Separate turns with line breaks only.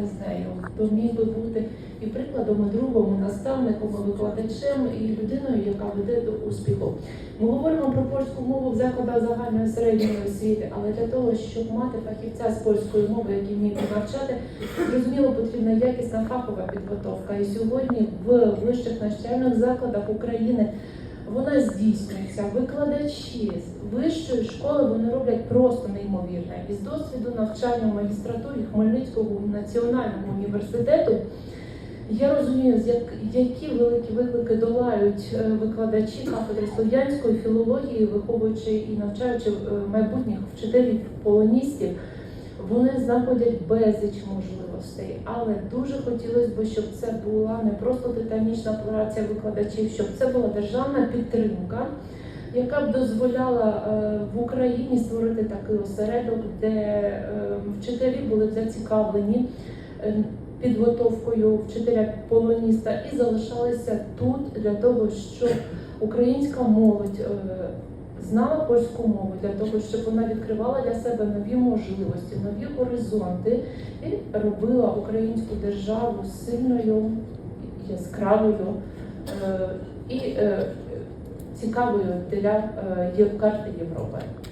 працювати з нею, хто міг би бути і прикладом, і другом, і наставником, і викладачем, і людиною, яка веде до успіху. Ми говоримо про польську мову в закладах загальної середньої освіти, але для того, щоб мати фахівця з польської мови, який вміє навчати, зрозуміло, потрібна якісна фахова підготовка. І сьогодні в вищих навчальних закладах України вона здійснюється. Викладачі з вищої школи вони роблять просто неймовірне. І з досвіду навчання в магістратурі Хмельницького національного університету. Я розумію, які великі виклики долають е, викладачі кафедри слов'янської філології, виховуючи і навчаючи е, майбутніх вчителів полоністів. Вони знаходять безліч можливостей, але дуже хотілося б, щоб це була не просто титанічна праця викладачів, щоб це була державна підтримка, яка б дозволяла е, в Україні створити такий осередок, де е, вчителі були б зацікавлені е, підготовкою вчителя полоніста і залишалися тут для того, щоб українська молодь. Знала польську мову для того, щоб вона відкривала для себе нові можливості, нові горизонти і робила українську державу сильною, яскравою е, і е, цікавою для е, карти Європи.